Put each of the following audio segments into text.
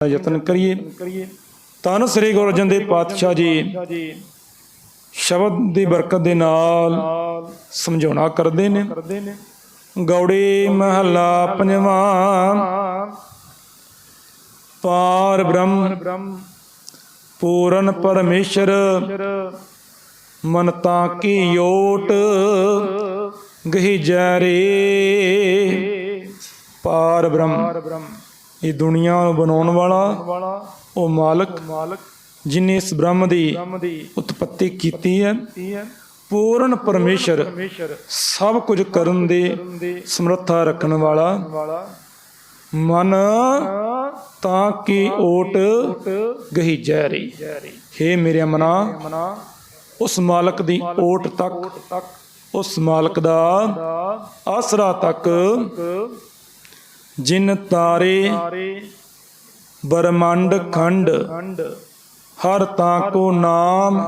ਯਤਨ ਕਰੀਏ ਤਨ ਸ੍ਰੀ ਗੁਰੂ ਅਰਜਨ ਦੇਵ ਪਾਤਸ਼ਾਹ ਜੀ। ਸ਼ਬਦ ਦੀ ਬਰਕਤ ਦੇ ਨਾਲ ਸਮਝਾਉਣਾ ਕਰਦੇ ਨੇ। ਗੌੜੀ ਮਹੱਲਾ ਪੰਜਵਾਂ। ਪਾਰ ਬ੍ਰਹਮ, ਪੂਰਨ ਪਰਮੇਸ਼ਰ। ਮਨਤਾ ਕੀ ਓਟ, ਗਹੀ ਜਰੇ ਪਾਰ ਬ੍ਰਹਮ। ਇਹ ਦੁਨੀਆ ਬਣਾਉਣ ਵਾਲਾ ਉਹ ਮਾਲਕ ਜਿਨੇ ਇਸ ਬ੍ਰਹਮ ਦੀ ਉਤਪਤੀ ਕੀਤੀ ਹੈ। ਪੂਰਨ ਪਰਮੇਸ਼ਰ ਸਭ ਕੁਝ ਕਰਨ ਦੇ ਸਮਰੱਥਾ ਰੱਖਣ ਵਾਲਾ ਮਨ ਤਾਂ ਕੀ ਓਟ ਗਹੀ ਜੈ ਰਹੀ ਹੇ ਮੇਰੇ ਮਨਾ ਉਸ ਮਾਲਕ ਦੀ ਓਟ ਤੱਕ ਉਸ ਮਾਲਕ ਦਾ ਆਸਰਾ ਤੱਕ ਜਿਨ ਤਾਰੇ ਬਰਮੰਡ ਖੰਡ ਹਰ ਤਾਂ ਕੋ ਨਾਮ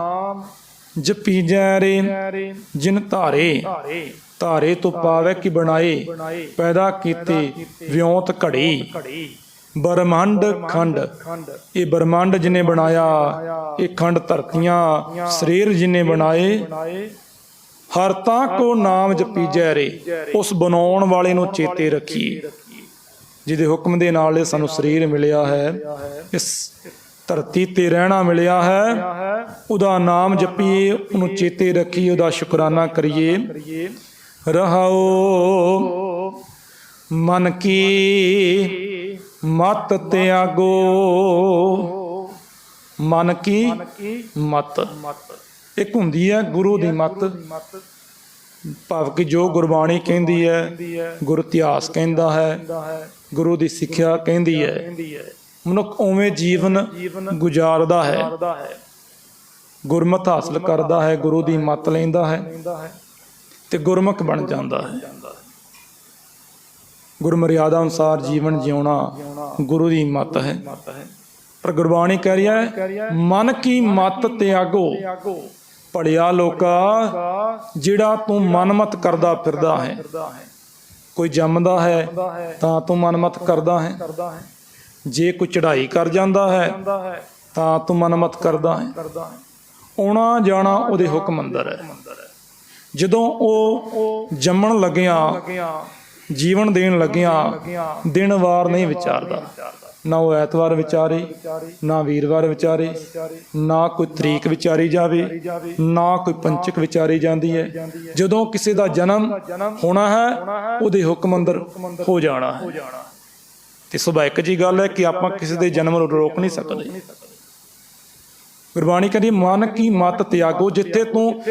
ਜਪੀ ਜੈ ਰੇ ਜਿਨ ਧਾਰੇ। ਧਾਰੇ। ਤੋਂ ਪਾਵੇ ਕਿ ਬਣਾਏ ਪੈਦਾ ਕੀਤੇ ਵਿਉਂਤ ਘੜੀ। ਬਰਮੰਡ ਖੰਡ। ਇਹ ਬਰਮੰਡ ਜਿਨੇ ਬਣਾਇਆ ਇਹ ਖੰਡ ਧਰਤੀਆਂ ਸਰੀਰ ਜਿਨੇ ਬਣਾਏ ਹਰ ਤਾਂ ਕੋ ਨਾਮ ਜਪੀ ਜੈ ਰੇ। ਉਸ ਬਣਾਉਣ ਵਾਲੇ ਨੂੰ ਚੇਤੇ ਰੱਖੀਏ। ਜਿਹਦੇ ਹੁਕਮ ਦੇ ਨਾਲ ਇਹ ਸਾਨੂੰ ਸਰੀਰ ਮਿਲਿਆ ਹੈ। ਇਸ ਧਰਤੀ ਤੇ ਰਹਿਣਾ ਮਿਲਿਆ ਹੈ। ਉਹਦਾ ਨਾਮ ਜਪੀਏ, ਉਹਨੂੰ ਚੇਤੇ ਰੱਖੀਏ, ਉਹਦਾ ਸ਼ੁਕਰਾਨਾ ਕਰੀਏ। ਰਹਾਓ। ਮਨ ਕੀ ਮਤ ਤਿਆਗੋ ਮਨ ਕੀ ਮਤ। ਇੱਕ ਹੁੰਦੀ ਹੈ ਗੁਰੂ ਦੀ ਮਤ। ਭਾਵ ਕਿ ਜੋ ਗੁਰਬਾਣੀ ਕਹਿੰਦੀ ਹੈ, ਗੁਰ ਇਤਿਹਾਸ ਕਹਿੰਦਾ ਹੈ। ਗੁਰੂ ਦੀ ਸਿੱਖਿਆ ਕਹਿੰਦੀ ਹੈ। ਮਨੁੱਖ ਉਵੇਂ ਜੀਵਨ ਗੁਜ਼ਾਰਦਾ ਹੈ। ਗੁਰਮਤ ਹਾਸਲ ਕਰਦਾ ਹੈ ਗੁਰੂ ਦੀ ਮੱਤ ਲੈਂਦਾ ਹੈ ਤੇ ਗੁਰਮੁਖ ਬਣ ਜਾਂਦਾ ਹੈ। ਗੁਰਮਰਿਆਦਾ ਅਨੁਸਾਰ ਜੀਵਨ ਜਿਉਣਾ ਗੁਰੂ ਦੀ ਮੱਤ ਹੈ। ਪਰ ਗੁਰਬਾਣੀ ਕਹਿ ਰਹੀ ਹੈ ਮਨ ਕੀ ਮਤ ਤਿਆਗੋ। ਪੜਿਆ ਲੋਕਾ ਜਿਹੜਾ ਤੂੰ ਮਨਮਤ ਕਰਦਾ ਫਿਰਦਾ ਹੈ। ਕੋਈ ਜੰਮਦਾ ਹੈ ਤਾਂ ਤੂੰ ਮਨਮਤ ਕਰਦਾ ਹੈ। ਜੇ ਕੋਈ ਚੜ੍ਹਾਈ ਕਰ ਜਾਂਦਾ ਹੈ ਤਾਂ ਤੂੰ ਮਨਮਤ ਕਰਦਾ ਹੈ। ਆਉਣਾ ਜਾਣਾ ਉਹਦੇ ਹੁਕਮ ਅੰਦਰ ਹੈ। ਜਦੋਂ ਉਹ ਜੰਮਣ ਲੱਗਿਆ ਜੀਵਨ ਦੇਣ ਲੱਗਿਆ ਦਿਨ ਵਾਰ ਨਹੀਂ ਵਿਚਾਰਦਾ। ਨਾ ਉਹ ਐਤਵਾਰ ਵਿਚਾਰੇ, ਨਾ ਵੀਰਵਾਰ ਵਿਚਾਰੇ, ਨਾ ਕੋਈ ਤਰੀਕ ਵਿਚਾਰੀ ਜਾਵੇ, ਨਾ ਕੋਈ ਪੰਚਕ ਵਿਚਾਰੀ ਜਾਂਦੀ ਹੈ। ਜਦੋਂ ਕਿਸੇ ਦਾ ਜਨਮ ਹੋਣਾ ਹੈ, ਉਹਦੇ ਹੁਕਮ ਅੰਦਰ ਹੋ ਜਾਣਾ ਹੈ। ਤੇ ਸੁਭਾਇਕ ਜੀ ਗੱਲ ਹੈ ਕਿ ਆਪਾਂ ਕਿਸੇ ਦੇ ਜਨਮ ਨੂੰ ਰੋਕ ਨਹੀਂ ਸਕਦੇ। ਗੁਰਬਾਣੀ ਕਹਿੰਦੀ, ਮਨ ਕੀ ਮਤ ਤਿਆਗੋ, ਜਿੱਥੇ ਤੂੰ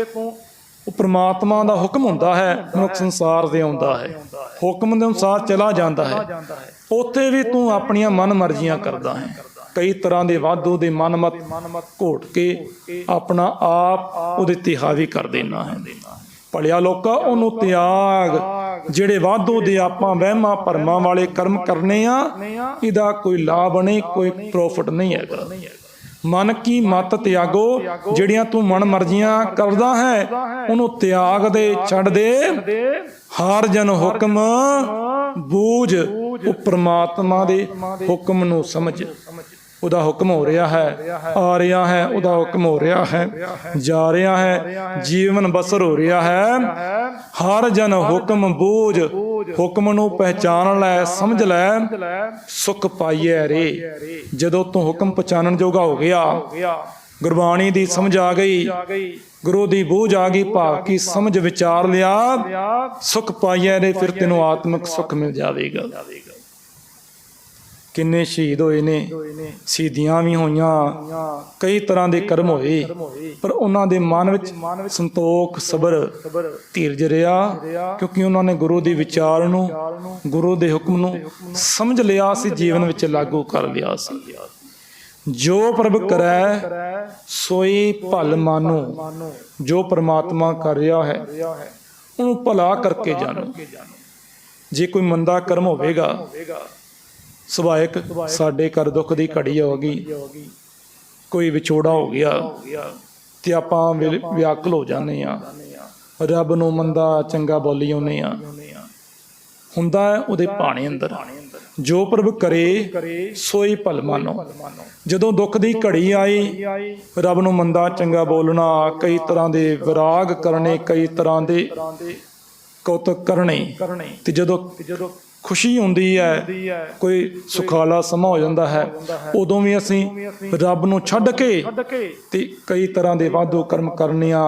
ਉਹ ਪ੍ਰਮਾਤਮਾ ਦਾ ਹੁਕਮ ਹੁੰਦਾ ਹੈ, ਮਨੁੱਖ ਸੰਸਾਰ ਦੇ ਆਉਂਦਾ ਹੈ। ਹੁਕਮ ਦੇ ਅਨੁਸਾਰ ਚਲਾ ਜਾਂਦਾ ਹੈ। ਉੱਥੇ ਵੀ ਤੂੰ ਆਪਣੀਆਂ ਮਨ ਮਰਜ਼ੀਆਂ ਕਰਦਾ ਹੈ। ਕਈ ਤਰ੍ਹਾਂ ਦੇ ਵਾਧੂ ਦੇ ਮਨਮਤ ਘੋਟ ਕੇ ਆਪਣਾ ਆਪ ਉਹਦੇ ਤੇ ਹਾਵੀ ਕਰ ਦੇਣਾ ਹੈ। ਭਲਿਆ ਲੋਕਾ, ਉਹਨੂੰ ਤਿਆਗ। ਜਿਹੜੇ ਵਾਧੂ ਦੇ ਆਪਾਂ ਵਹਿਮਾਂ ਭਰਮਾਂ ਵਾਲੇ ਕਰਮ ਕਰਨੇ ਆ, ਇਹਦਾ ਕੋਈ ਲਾਭ ਨਹੀਂ, ਕੋਈ ਪ੍ਰੋਫਿਟ ਨਹੀਂ ਹੈਗਾ। ਮਨ ਕੀ ਮਤ ਤਿਆਗੋ, ਜਿਹੜੀਆਂ ਤੂੰ ਮਨ ਮਰਜ਼ੀਆਂ ਕਰਦਾ ਹੈ, ਉਹਨੂੰ ਤਿਆਗ ਦੇ, ਛੱਡ ਦੇ। ਹਰ ਜਨ ਹੁਕਮ ਬੂਝ, ਉਹ ਪ੍ਰਮਾਤਮਾ ਦੇ ਹੁਕਮ ਨੂੰ ਸਮਝ। ਉਹਦਾ ਹੁਕਮ ਹੋ ਰਿਹਾ ਹੈ, ਆ ਰਿਹਾ ਹੈ, ਉਹਦਾ ਹੁਕਮ ਹੋ ਰਿਹਾ ਹੈ, ਜਾ ਰਿਹਾ ਹੈ, ਜੀਵਨ ਬਸਰ ਹੋ ਰਿਹਾ ਹੈ। ਹਰ ਜਨ ਹੁਕਮ ਬੂਝ ਹੁਕਮ ਨੂੰ ਪਹਿਚਾਨ ਲੈ, ਸਮਝ ਲੈ, ਸੁਖ ਪਾਈਐ ਰੇ। ਜਦੋਂ ਤੂੰ ਹੁਕਮ ਪਛਾਣਨ ਜੋਗਾ ਹੋ ਗਿਆ, ਗੁਰਬਾਣੀ ਦੀ ਸਮਝ ਆ ਗਈ, ਗੁਰੂ ਦੀ ਬੂਝ ਆ ਗਈ, ਭਾਵ ਕੀ ਸਮਝ ਵਿਚਾਰ ਲਿਆ, ਸੁਖ ਪਾਈਐ ਰੇ, ਫਿਰ ਤੈਨੂੰ ਆਤਮਿਕ ਸੁਖ ਮਿਲ ਜਾਵੇਗਾ। ਕਿੰਨੇ ਸ਼ਹੀਦ ਹੋਏ ਨੇ? ਸ਼ਹੀਦੀਆਂ ਵੀ ਹੋਈਆਂ। ਕਈ ਤਰ੍ਹਾਂ ਦੇ ਕਰਮ ਹੋਏ। ਪਰ ਉਹਨਾਂ ਦੇ ਮਨ ਵਿੱਚ ਸੰਤੋਖ, ਸਬਰ ਧੀਰਜ ਰਿਹਾ। ਕਿਉਂਕਿ ਉਹਨਾਂ ਨੇ ਗੁਰੂ ਦੇ ਵਿਚਾਰ ਨੂੰ, ਗੁਰੂ ਦੇ ਹੁਕਮ ਨੂੰ ਸਮਝ ਲਿਆ ਸੀ, ਜੀਵਨ ਵਿੱਚ ਲਾਗੂ ਕਰ ਲਿਆ ਸੀ। ਜੋ ਪ੍ਰਭ ਕਰੈ, ਸੋਈ ਭਲ ਮਾਨੋ। ਜੋ ਪ੍ਰਮਾਤਮਾ ਕਰ ਰਿਹਾ ਹੈ, ਉਹਨੂੰ ਭਲਾ ਕਰਕੇ ਜਾਣੋ। ਜੇ ਕੋਈ ਮੰਦਾ ਕਰਮ ਹੋਵੇਗਾ ਸੁਭਾਇਕ ਸਾਡੇ ਘਰ ਦੁੱਖ ਦੀ ਘੜੀ ਹੋ ਕੋਈ ਵਿਛੋੜਾ ਹੋ ਗਿਆ ਤੇ ਆਪਾਂ ਵਿਲ- ਹੋ ਜਾਂਦੇ ਆ ਰੱਬ ਨੂੰ ਮੰਦਾ ਚੰਗਾ ਬੋਲੀ ਆਉਂਦੇ ਆ ਹੁੰਦਾ ਉਹਦੇ ਭਾਣੇ ਅੰਦਰ। ਜੋ ਪ੍ਰਭ ਕਰੇ, ਸੋਈ ਭਲ ਮਾਨੋ। ਜਦੋਂ ਦੁੱਖ ਦੀ ਘੜੀ ਆਈ, ਰੱਬ ਨੂੰ ਮੰਦਾ ਚੰਗਾ ਬੋਲਣਾ ਕਈ ਤਰ੍ਹਾਂ ਦੇ ਵਿਰਾਗ ਕਰਨੇ, ਕਈ ਤਰ੍ਹਾਂ ਦੇ ਕੌਤਕ ਕਰਨੇ। ਤੇ ਜਦੋਂ ਖੁਸ਼ੀ ਹੁੰਦੀ ਹੈ ਕੋਈ ਸੁਖਾਲਾ ਸਮਾਂ ਹੋ ਜਾਂਦਾ ਹੈ। ਉਦੋਂ ਵੀ ਅਸੀਂ ਰੱਬ ਨੂੰ ਛੱਡ ਕੇ ਤੇ ਕਈ ਤਰ੍ਹਾਂ ਦੇ ਵਾਧੂ ਕਰਮ ਕਰਨੇ ਆ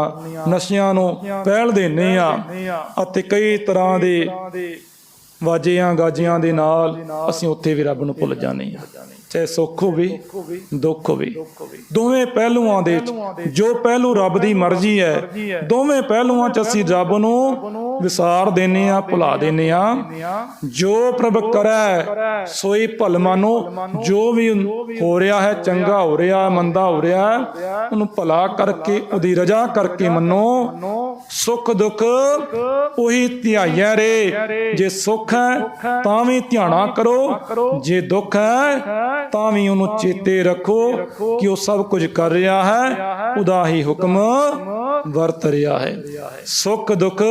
ਨਸ਼ਿਆਂ ਨੂੰ ਪਹਿਲ ਦੇਨੇ ਆ ਅਤੇ ਕਈ ਤਰ੍ਹਾਂ ਦੇ ਵਾਜਿਆਂ ਗਾਜਿਆਂ ਦੇ ਨਾਲ ਅਸੀਂ ਉੱਥੇ ਵੀ ਰੱਬ ਨੂੰ ਭੁੱਲ ਜਾਂਦੇ ਹਾਂ। ਚਾਹੇ ਸੁੱਖ ਹੋਵੇ ਦੁੱਖ ਹੋਵੇ। ਦੋਵੇਂ ਪਹਿਲੂਆਂ ਦੇ ਜੋ ਪਹਿਲੂ ਰੱਬ ਦੀ ਮਰਜ਼ੀ ਹੈ ਦੋਵੇਂ ਪਹਿਲੂਆਂ 'ਚ ਅਸੀਂ ਰੱਬ ਨੂੰ ਵਿਸਾਰ ਦੇਨੇ ਆ ਭੁਲਾ ਦੇਨੇ ਆ ਜੋ ਪ੍ਰਭ ਕਰੈ ਸੋਈ ਭਲ ਮਾਨੋ ਜੋ ਵੀ ਹੋ ਰਿਹਾ ਹੈ ਚੰਗਾ ਹੋ ਰਿਹਾ ਮੰਦਾ ਹੋ ਰਿਹਾ ਹੈ, ਉਹਨੂੰ ਭਲਾ ਕਰਕੇ ਉਹਦੀ ਰਜ਼ਾ ਕਰਕੇ ਮੰਨੋ। ਸੁੱਖ ਦੁੱਖ ਉਹੀ ਧਿਆਈਐ ਰੇ। ਜੇ ਸੁੱਖ ਹੈ ਤਾਂ ਵੀ ਧਿਆਣਾ ਕਰੋ। ਜੇ ਦੁੱਖ ਹੈ ਤਾਂ ਵੀ ਉਹਨੂੰ ਚੇਤੇ ਰੱਖੋ ਕਿ ਉਹ ਸਭ ਕੁਝ ਕਰ ਰਿਹਾ ਹੈ ਉਹਦਾ ਹੀ ਹੁਕਮ ਵਰਤ ਰਿਹਾ ਹੈ। ਸੁੱਖ ਦੁੱਖ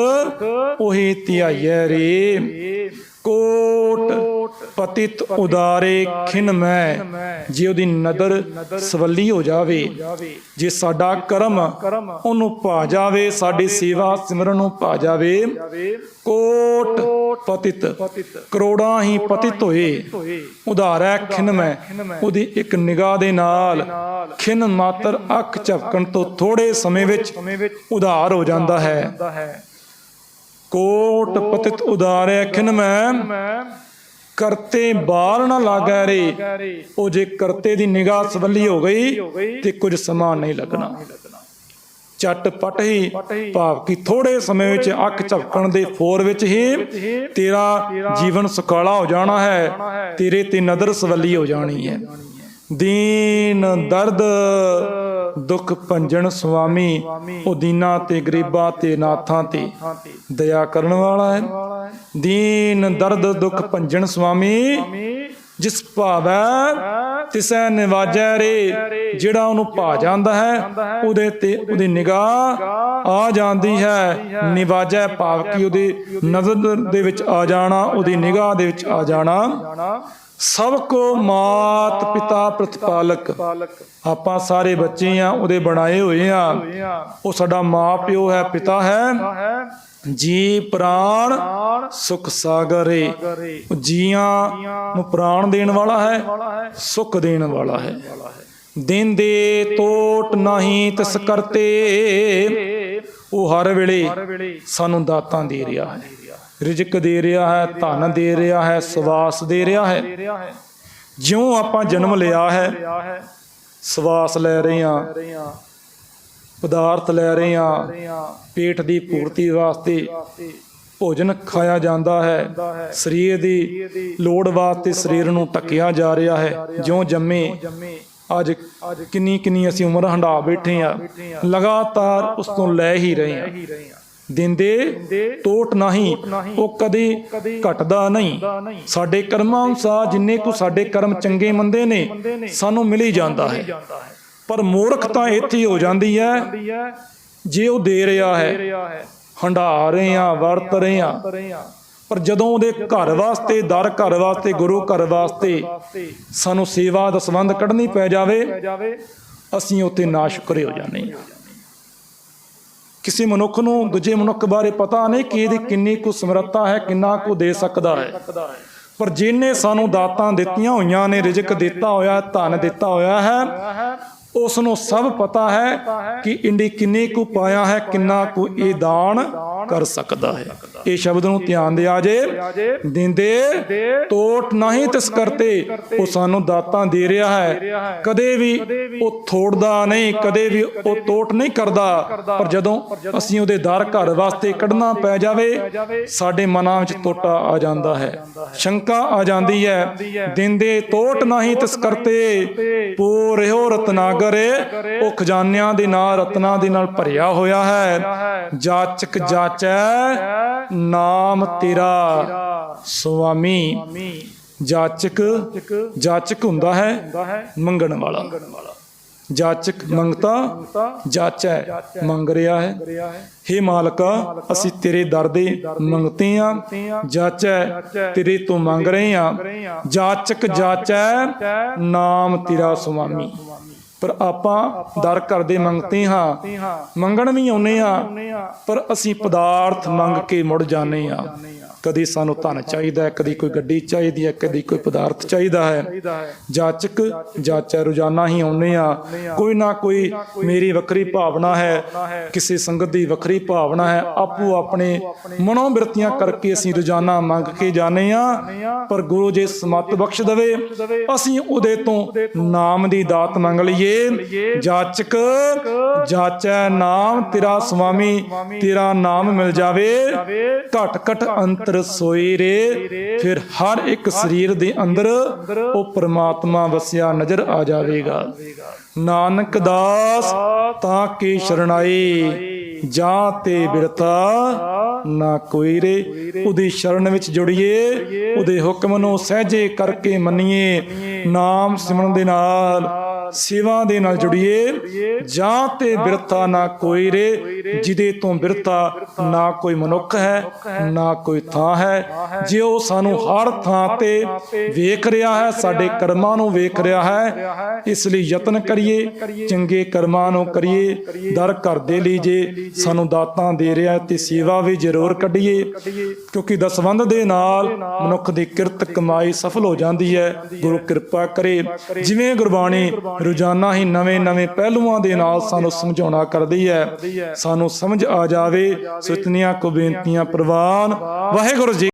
ਉਹੀ ਧਿਆਈਐ ਰੇ। ਕੋਟ ਪਤਿਤ ਉਦਾਰੇ ਖਿਨ ਮੈਂ, ਜੇ ਉਹਦੀ ਨਦਰ ਸਵੱਲੀ ਹੋ ਜਾਵੇ, ਜੇ ਸਾਡਾ ਕਰਮ ਉਹਨੂੰ ਭਾ ਜਾਵੇ, ਸਾਡੀ ਸੇਵਾ ਸਿਮਰਨ ਨੂੰ ਭਾ ਜਾਵੇ, ਕੋਟ ਪਤਿਤ, ਕਰੋੜਾਂ ਹੀ ਪਤਿਤ ਹੋਏ ਉਧਾਰ ਹੈ ਖਿਨ ਮੈਂ, ਉਹਦੀ ਇੱਕ ਨਿਗਾਹ ਦੇ ਨਾਲ ਖਿਨ ਮਾਤਰ ਅੱਖ ਝਪਕਣ ਤੋਂ ਥੋੜੇ ਸਮੇਂ ਵਿੱਚ ਉਧਾਰ ਹੋ ਜਾਂਦਾ ਹੈ। ਕੋਟ ਪਤਿਤ ਉਦਾਰੈ ਖਿਨ ਮੈਂ ਕਰਤੇ ਬਾਲ ਨਾ ਲਾਗੈ ਰੇ। ਉਹ ਜੇ ਕਰਤੇ ਦੀ ਨਿਗਾਹ ਸਵੱਲੀ ਹੋ ਗਈ ਤੇ ਕੁਝ ਸਮਾਂ ਨਹੀਂ ਲੱਗਣਾ। ਚੱਟ ਪਟ ਹੀ ਭਾਵ ਕਿ ਥੋੜੇ ਸਮੇਂ ਵਿੱਚ ਅੱਖ ਝਪਕਣ ਦੇ ਫੋਰ ਵਿੱਚ ਹੀ ਤੇਰਾ ਜੀਵਨ ਸੁਕਾਲਾ ਹੋ ਜਾਣਾ ਹੈ, ਤੇਰੇ ਤੇ ਨਦਰ ਸਵੱਲੀ ਹੋ ਜਾਣੀ ਹੈ। ਦੀਨ ਦਰਦ ਦੁੱਖ ਭੰਜਨ ਸੁਆਮੀ ਉਹ ਤੇ ਗਰੀਬਾਂ ਤੇ ਨਾਥਾਂ ਤੇ ਦਇਆ ਕਰਨ ਵਾਲਾ ਹੈ। ਦੀਨ ਦਰਦ ਦੁੱਖ ਭੰਜਨ ਸੁਆਮੀ, ਜਿਸ ਭਾਵੈ ਤਿਸੈ ਨਿਵਾਜੈ ਰੇ, ਜਿਹੜਾ ਉਹਨੂੰ ਭਾ ਜਾਂਦਾ ਹੈ, ਉਹਦੇ ਤੇ ਉਹਦੀ ਨਿਗਾਹ ਆ ਜਾਂਦੀ ਹੈ। ਨਿਵਾਜੈ ਭਾਵ ਕਿ ਉਹਦੀ ਨਜ਼ਰ ਦੇ ਵਿੱਚ ਆ ਜਾਣਾ, ਉਹਦੀ ਨਿਗਾਹ ਦੇ ਵਿੱਚ ਆ ਜਾਣਾ। ਸਭ ਕੋ ਮਾਤ ਪਿਤਾ ਪ੍ਰਤਪਾਲਕ। ਆਪਾਂ ਸਾਰੇ ਬੱਚੇ ਆ ਉਹਦੇ ਬਣਾਏ ਹੋਏ ਆ। ਉਹ ਸਾਡਾ ਮਾਂ ਪਿਓ ਹੈ ਪਿਤਾ ਹੈ। ਜੀ ਪ੍ਰਾਣ ਸੁਖ ਸਾਗਰੇ। ਜੀਆਂ ਨੂੰ ਪ੍ਰਾਣ ਦੇਣ ਵਾਲਾ ਹੈ ਸੁਖ ਦੇਣ ਵਾਲਾ ਹੈ। ਦਿਨ ਦੇ ਟੋਟ ਨਹੀਂ ਤਿਸ ਕਰਤੇ। ਉਹ ਹਰ ਵੇਲੇ ਸਾਨੂੰ ਦਾਤਾਂ ਦੇ ਰਿਹਾ ਹੈ। ਰਿਜਕ ਦੇ ਰਿਹਾ ਹੈ, ਧਨ ਦੇ ਰਿਹਾ ਹੈ, ਸਵਾਸ ਦੇ ਰਿਹਾ ਹੈ। ਜਿਉਂ ਆਪਾਂ ਜਨਮ ਲਿਆ ਹੈ, ਸਵਾਸ ਲੈ ਰਹੇ ਹਾਂ, ਪਦਾਰਥ ਲੈ ਰਹੇ ਹਾਂ, ਪੇਟ ਦੀ ਪੂਰਤੀ ਵਾਸਤੇ ਭੋਜਨ ਖਾਇਆ ਜਾਂਦਾ ਹੈ। ਸਰੀਰ ਦੀ ਲੋੜ ਵਾਸਤੇ ਸਰੀਰ ਨੂੰ ਟੱਕਿਆ ਜਾ ਰਿਹਾ ਹੈ। ਜਿਉਂ ਜੰਮੇ, ਅੱਜ ਕਿੰਨੀ ਕਿੰਨੀ ਅਸੀਂ ਉਮਰ ਹੰਢਾ ਬੈਠੇ ਆ ਲਗਾਤਾਰ ਉਸ ਤੋਂ ਲੈ ਹੀ ਰਹੇ ਆ ਦਿੰਦੇ ਟੋਟ ਨਹੀਂ ਉਹ ਕਦੇ ਘਟਦਾ ਨਹੀਂ। ਸਾਡੇ ਕਰਮਾਂ ਅਨੁਸਾਰ ਜਿੰਨੇ ਕੁ ਸਾਡੇ ਕਰਮ ਚੰਗੇ ਮੰਦੇ ਨੇ ਸਾਨੂੰ ਮਿਲ ਹੀ ਜਾਂਦਾ ਹੈ ਪਰ ਮੂਰਖਤਾ ਇੱਥੇ ਹੀ ਜਾਂਦੀ ਹੈ ਜੇ ਉਹ ਦੇ ਰਿਹਾ ਹੈ ਹੰਢਾ ਰਹੇ ਆ। ਵਰਤ ਰਹੇ ਆ। ਪਰ ਜਦੋਂ ਉਹਦੇ ਘਰ ਵਾਸਤੇ ਦਰ ਘਰ ਵਾਸਤੇ ਗੁਰੂ ਘਰ ਵਾਸਤੇ ਸਾਨੂੰ ਸੇਵਾ ਦਾ ਸੰਬੰਧ ਕੱਢਣੀ ਪੈ ਜਾਵੇ ਅਸੀਂ ਉੱਥੇ ਨਾਸ਼ੁਕਰੇ ਹੋ ਜਾਂਦੇ ਹਾਂ। ਕਿਸੇ ਮਨੁੱਖ ਨੂੰ ਦੂਜੇ ਮਨੁੱਖ ਬਾਰੇ ਪਤਾ ਨਹੀਂ ਕਿ ਇਹਦੀ ਕਿੰਨੀ ਕੁ ਸਮਰੱਥਾ ਹੈ, ਕਿੰਨਾ ਕੁ ਦੇ ਸਕਦਾ ਹੈ। ਪਰ ਜਿਹਨੇ ਸਾਨੂੰ ਦਾਤਾਂ ਦਿੱਤੀਆਂ ਹੋਈਆਂ ਨੇ, ਰਿਜ਼ਕ ਦਿੱਤਾ ਹੋਇਆ ਧਨ ਦਿੱਤਾ ਹੋਇਆ ਹੈ ਉਸ ਨੂੰ ਸਭ ਪਤਾ ਹੈ ਕਿ ਇੰਡੀ ਕਿੰਨੇ ਕੁ ਪਾਇਆ ਹੈ, ਕਿੰਨਾ ਕੁ ਇਹ ਦਾਨ ਕਰ ਸਕਦਾ ਹੈ। ਇਹ ਸ਼ਬਦ ਨੂੰ ਧਿਆਨ ਦਿਆ ਜੇ। ਦਿੰਦੇ ਟੋਟ ਨਹੀਂ ਤਿਸ ਕਰਤੇ, ਉਹ ਸਾਨੂੰ ਦਾਤਾਂ ਦੇ ਰਿਹਾ ਹੈ। ਕਦੇ ਵੀ ਉਹ ਥੋੜਦਾ ਨਹੀਂ, ਕਦੇ ਵੀ ਉਹ ਟੋਟ ਨਹੀਂ ਕਰਦਾ। ਪਰ ਜਦੋਂ ਅਸੀਂ ਉਹਦੇ ਦਰ ਘਰ ਵਾਸਤੇ ਕੱਢਣਾ ਪੈ ਜਾਵੇ, ਸਾਡੇ ਮਨਾਂ ਵਿੱਚ ਟੋਟਾ ਆ ਜਾਂਦਾ ਹੈ। ਸ਼ੰਕਾ ਆ ਜਾਂਦੀ ਹੈ। ਦਿੰਦੇ ਟੋਟ ਨਹੀਂ ਤਿਸ ਕਰਤੇ ਪੂਰਿਓ ਰਤਨਾਗਰੇ ਉਹ ਖਜ਼ਾਨਿਆਂ ਦੇ ਨਾਲ, ਰਤਨਾਂ ਦੇ ਨਾਲ ਭਰਿਆ ਹੋਇਆ ਹੈ। ਜਾਚਕ ਜਾਚੈ, ਨਾਮ ਤੇਰਾ। ਸੁਆਮੀ, ਜਾਚਕ ਜਾਚਕ ਹੁੰਦਾ ਹੈ, ਮੰਗਣ ਵਾਲਾ। ਜਾਚਕ ਮੰਗਤਾ, ਜਾਚੈ ਮੰਗ ਰਿਹਾ ਹੈ। ਹੇ ਮਾਲਕਾ, ਅਸੀਂ ਤੇਰੇ ਦਰ ਦੇ ਮੰਗਤੇ ਆ। ਜਾਚੈ ਤੇਰੇ ਤੋਂ ਮੰਗ ਰਹੇ ਆ। ਜਾਚਕ ਜਾਚੈ, ਨਾਮ ਤੇਰਾ ਸੁਆਮੀ। ਪਰ ਆਪਾਂ ਦਰ ਘਰ ਦੇ ਮੰਗਤੇ ਹਾਂ। ਮੰਗਣ ਵੀ ਆਉਨੇ ਆ ਪਰ ਅਸੀਂ ਪਦਾਰਥ ਮੰਗ ਕੇ ਮੁੜ ਜਾਂਦੇ ਆ ਕਦੀ ਸਾਨੂੰ ਧਨ ਚਾਹੀਦਾ ਹੈ, ਕਦੀ ਕੋਈ ਗੱਡੀ ਚਾਹੀਦੀ ਹੈ, ਕਦੀ ਕੋਈ ਪਦਾਰਥ ਚਾਹੀਦਾ ਹੈ। ਜਾਚਕ, ਜਾਚਾ ਰੋਜ਼ਾਨਾ ਹੀ ਆਉਨੇ ਆ ਕੋਈ ਨਾ ਕੋਈ ਮੇਰੀ ਵੱਖਰੀ ਭਾਵਨਾ ਹੈ, ਕਿਸੇ ਸੰਗਤ ਦੀ ਵੱਖਰੀ ਭਾਵਨਾ ਹੈ। ਆਪੋ ਆਪਣੇ ਮਨੋਬਿਰਤੀਆਂ ਕਰਕੇ ਅਸੀਂ ਰੋਜ਼ਾਨਾ ਮੰਗ ਕੇ ਜਾਣੇ ਆ ਪਰ ਗੁਰੂ ਜੇ ਸਮਤ ਬਖਸ਼ ਦਵੇ। ਅਸੀਂ ਉਹਦੇ ਤੋਂ ਨਾਮ ਦੀ ਦਾਤ ਮੰਗ ਲਈਏ। ਜਾਚਕ, ਜਾਚੈ ਨਾਮ ਤੇਰਾ ਸੁਆਮੀ ਤੇਰਾ ਨਾਮ ਮਿਲ ਜਾਵੇ। ਘਟ ਘਟ ਅੰਤ ਸੋਈ ਰੇ, ਫਿਰ ਹਰ ਇੱਕ ਸਰੀਰ ਦੇ ਅੰਦਰ ਉਹ ਪ੍ਰਮਾਤਮਾ ਵਸਿਆ ਨਜ਼ਰ ਆ ਜਾਵੇਗਾ। ਨਾਨਕ ਦਾਸ ਤਾਂ ਕੇ ਸ਼ਰਣਾਈ, ਜਾਂ ਤੇ ਬਿਰਤਾ ਨਾ ਕੋਈ ਰੇ। ਉਹਦੀ ਸ਼ਰਨ ਵਿੱਚ ਜੁੜੀਏ, ਉਹਦੇ ਹੁਕਮ ਨੂੰ ਸਹਿਜੇ ਕਰਕੇ ਮੰਨੀਏ। ਨਾਮ ਸਿਮਰਨ ਦੇ ਨਾਲ ਸੇਵਾ ਦੇ ਨਾਲ ਜੁੜੀਏ ਜਾਂ ਤੇ ਬਿਰਤਾ ਨਾ ਕੋਈ ਰੇ ਜਿਹਦੇ ਤੋਂ ਬਿਰਤਾ ਨਾ ਕੋਈ ਮਨੁੱਖ ਹੈ ਨਾ ਕੋਈ ਥਾਂ ਹੈ ਜੇ ਉਹ ਸਾਨੂੰ ਹਰ ਥਾਂ ਤੇ ਵੇਖ ਰਿਹਾ ਹੈ ਸਾਡੇ ਕਰਮਾਂ ਨੂੰ ਵੇਖ ਰਿਹਾ ਹੈ ਇਸ ਲਈ ਯਤਨ ਕਰੀਏ ਚੰਗੇ ਕਰਮਾਂ ਨੂੰ ਕਰੀਏ ਦਰ ਘਰ ਦੇ ਲਈ ਜੇ ਸਾਨੂੰ ਦਾਤਾਂ ਦੇ ਰਿਹਾ ਤੇ ਸੇਵਾ ਵੀ ਜ਼ਰੂਰ ਕੱਢੀਏ ਕਿਉਂਕਿ ਦਸਵੰਧ ਦੇ ਨਾਲ ਮਨੁੱਖ ਦੀ ਕਿਰਤ ਕਮਾਈ ਸਫਲ ਹੋ ਜਾਂਦੀ ਹੈ ਗੁਰੂ ਕਿਰਪਾ ਕਰੇ ਜਿਵੇਂ ਗੁਰਬਾਣੀ ਰੋਜ਼ਾਨਾ ਹੀ ਨਵੇਂ-ਨਵੇਂ ਪਹਿਲੂਆਂ ਦੇ ਨਾਲ ਸਾਨੂੰ ਸਮਝਾਉਣਾ ਕਰਦੀ ਹੈ। ਸਾਨੂੰ ਸਮਝ ਆ ਜਾਵੇ। ਸੋ ਇਤਨੀਆਂ ਕੁ ਬੇਨਤੀਆਂ ਪ੍ਰਵਾਨ। ਵਾਹਿਗੁਰੂ ਜੀ